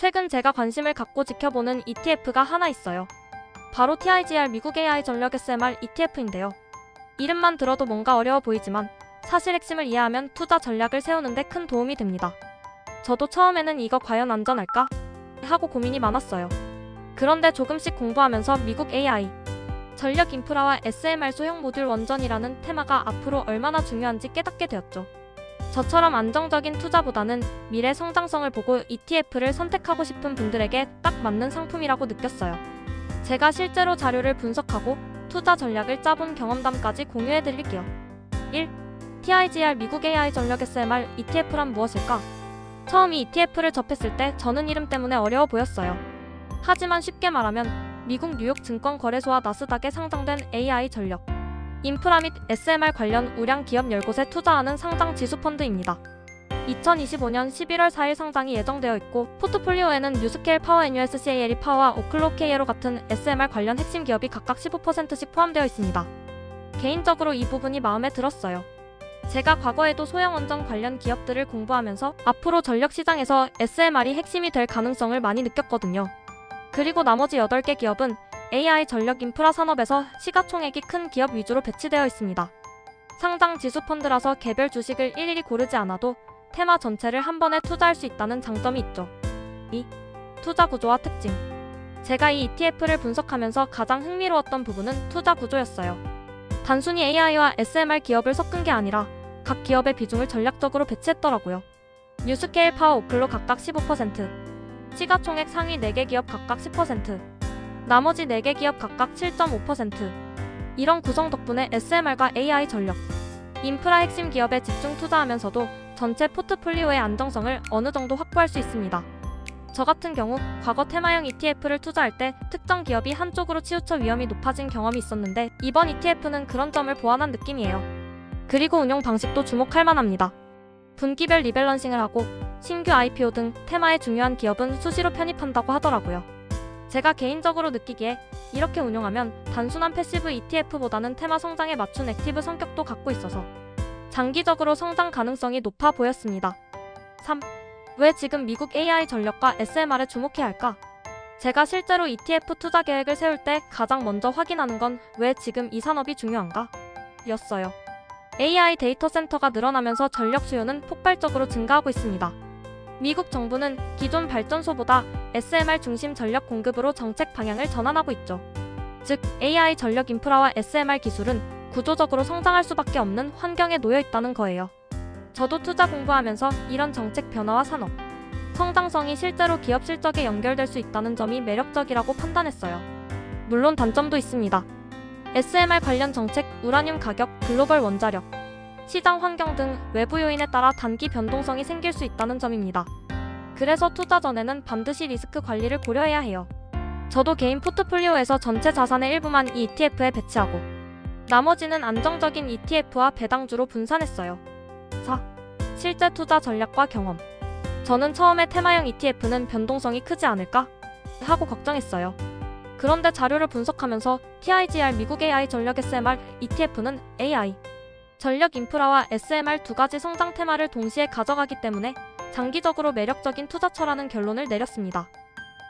최근 제가 관심을 갖고 지켜보는 ETF가 하나 있어요. 바로 TIGR 미국 AI 전력 SMR ETF인데요. 이름만 들어도 뭔가 어려워 보이지만 사실 핵심을 이해하면 투자 전략을 세우는데 큰 도움이 됩니다. 저도 처음에는 이거 과연 안전할까? 하고 고민이 많았어요. 그런데 조금씩 공부하면서 미국 AI, 전력 인프라와 SMR 소형 모듈 원전이라는 테마가 앞으로 얼마나 중요한지 깨닫게 되었죠. 저처럼 안정적인 투자보다는 미래 성장성을 보고 ETF를 선택하고 싶은 분들에게 딱 맞는 상품이라고 느꼈어요. 제가 실제로 자료를 분석하고 투자 전략을 짜본 경험담까지 공유해 드릴게요. 1. TIGR 미국 AI 전력 SMR ETF란 무엇일까? 처음 이 ETF를 접했을 때 저는 이름 때문에 어려워 보였어요. 하지만 쉽게 말하면 미국 뉴욕 증권 거래소와 나스닥에 상장된 AI 전력, 인프라 및 SMR 관련 우량 기업 10곳에 투자하는 상장 지수 펀드입니다. 2025년 11월 4일 상장이 예정되어 있고 포트폴리오에는 뉴스케일 파워 NUSCAL이 파워와 오클로 KLO 같은 SMR 관련 핵심 기업이 각각 15%씩 포함되어 있습니다. 개인적으로 이 부분이 마음에 들었어요. 제가 과거에도 소형 원전 관련 기업들을 공부하면서 앞으로 전력 시장에서 SMR이 핵심이 될 가능성을 많이 느꼈거든요. 그리고 나머지 8개 기업은 AI 전력 인프라 산업에서 시가총액이 큰 기업 위주로 배치되어 있습니다. 상장 지수 펀드라서 개별 주식을 일일이 고르지 않아도 테마 전체를 한 번에 투자할 수 있다는 장점이 있죠. 2. 투자 구조와 특징. 제가 이 ETF를 분석하면서 가장 흥미로웠던 부분은 투자 구조였어요. 단순히 AI와 SMR 기업을 섞은 게 아니라 각 기업의 비중을 전략적으로 배치했더라고요. 뉴스케일 파워 오클로 각각 15%, 시가총액 상위 4개 기업 각각 10%, 나머지 4개 기업 각각 7.5%. 이런 구성 덕분에 SMR과 AI 전력, 인프라 핵심 기업에 집중 투자하면서도 전체 포트폴리오의 안정성을 어느 정도 확보할 수 있습니다. 저 같은 경우 과거 테마형 ETF를 투자할 때 특정 기업이 한쪽으로 치우쳐 위험이 높아진 경험이 있었는데 이번 ETF는 그런 점을 보완한 느낌이에요. 그리고 운용 방식도 주목할 만합니다. 분기별 리밸런싱을 하고 신규 IPO 등 테마의 중요한 기업은 수시로 편입한다고 하더라고요. 제가 개인적으로 느끼기에 이렇게 운용하면 단순한 패시브 ETF보다는 테마 성장에 맞춘 액티브 성격도 갖고 있어서 장기적으로 성장 가능성이 높아 보였습니다. 3. 왜 지금 미국 AI 전력과 SMR에 주목해야 할까? 제가 실제로 ETF 투자 계획을 세울 때 가장 먼저 확인하는 건 왜 지금 이 산업이 중요한가? 였어요. AI 데이터 센터가 늘어나면서 전력 수요는 폭발적으로 증가하고 있습니다. 미국 정부는 기존 발전소보다 SMR 중심 전력 공급으로 정책 방향을 전환하고 있죠. 즉, AI 전력 인프라와 SMR 기술은 구조적으로 성장할 수밖에 없는 환경에 놓여 있다는 거예요. 저도 투자 공부하면서 이런 정책 변화와 산업, 성장성이 실제로 기업 실적에 연결될 수 있다는 점이 매력적이라고 판단했어요. 물론 단점도 있습니다. SMR 관련 정책, 우라늄 가격, 글로벌 원자력, 시장 환경 등 외부 요인에 따라 단기 변동성이 생길 수 있다는 점입니다. 그래서 투자 전에는 반드시 리스크 관리를 고려해야 해요. 저도 개인 포트폴리오에서 전체 자산의 일부만 이 ETF에 배치하고 나머지는 안정적인 ETF와 배당주로 분산했어요. 4. 실제 투자 전략과 경험. 저는 처음에 테마형 ETF는 변동성이 크지 않을까? 하고 걱정했어요. 그런데 자료를 분석하면서 TIGR 미국 AI 전력 SMR ETF는 AI, 전력 인프라와 SMR 두 가지 성장 테마를 동시에 가져가기 때문에 장기적으로 매력적인 투자처라는 결론을 내렸습니다.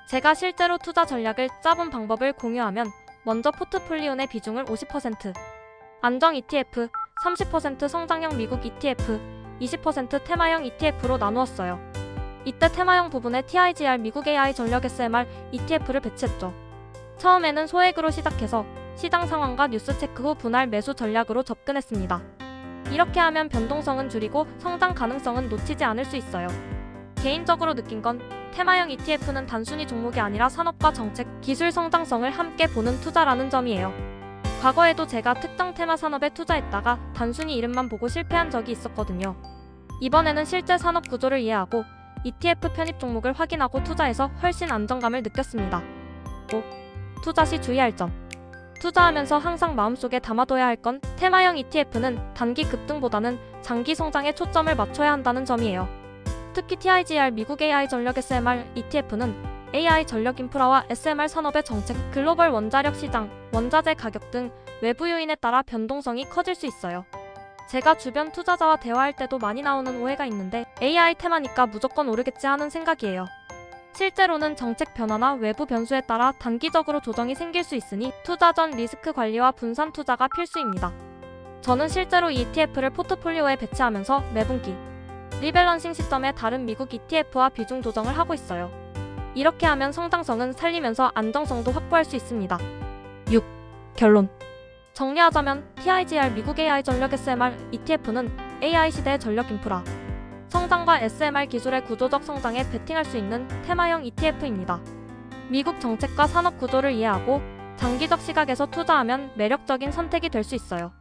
제가 실제로 투자 전략을 짜본 방법을 공유하면 먼저 포트폴리오 내 비중을 50%, 안정 ETF 30% 성장형 미국 ETF, 20% 테마형 ETF로 나누었어요. 이때 테마형 부분에 TIGR 미국 AI 전력 SMR ETF를 배치했죠. 처음에는 소액으로 시작해서 시장 상황과 뉴스 체크 후 분할 매수 전략으로 접근했습니다. 이렇게 하면 변동성은 줄이고 성장 가능성은 놓치지 않을 수 있어요. 개인적으로 느낀 건 테마형 ETF는 단순히 종목이 아니라 산업과 정책, 기술 성장성을 함께 보는 투자라는 점이에요. 과거에도 제가 특정 테마 산업에 투자했다가 단순히 이름만 보고 실패한 적이 있었거든요. 이번에는 실제 산업 구조를 이해하고 ETF 편입 종목을 확인하고 투자해서 훨씬 안정감을 느꼈습니다. 5. 투자 시 주의할 점. 투자하면서 항상 마음속에 담아둬야 할 건 테마형 ETF는 단기 급등보다는 장기 성장에 초점을 맞춰야 한다는 점이에요. 특히 TIGR 미국 AI 전력 SMR ETF는 AI 전력 인프라와 SMR 산업의 정책, 글로벌 원자력 시장, 원자재 가격 등 외부 요인에 따라 변동성이 커질 수 있어요. 제가 주변 투자자와 대화할 때도 많이 나오는 오해가 있는데 AI 테마니까 무조건 오르겠지 하는 생각이에요. 실제로는 정책 변화나 외부 변수에 따라 단기적으로 조정이 생길 수 있으니 투자 전 리스크 관리와 분산 투자가 필수입니다. 저는 실제로 이 ETF를 포트폴리오에 배치하면서 매분기 리밸런싱 시점에 다른 미국 ETF와 비중 조정을 하고 있어요. 이렇게 하면 성장성은 살리면서 안정성도 확보할 수 있습니다. 6. 결론 정리하자면 TIGR 미국 AI 전력 SMR ETF는 AI 시대의 전력 인프라 성장과 SMR 기술의 구조적 성장에 베팅할 수 있는 테마형 ETF입니다. 미국 정책과 산업 구조를 이해하고 장기적 시각에서 투자하면 매력적인 선택이 될 수 있어요.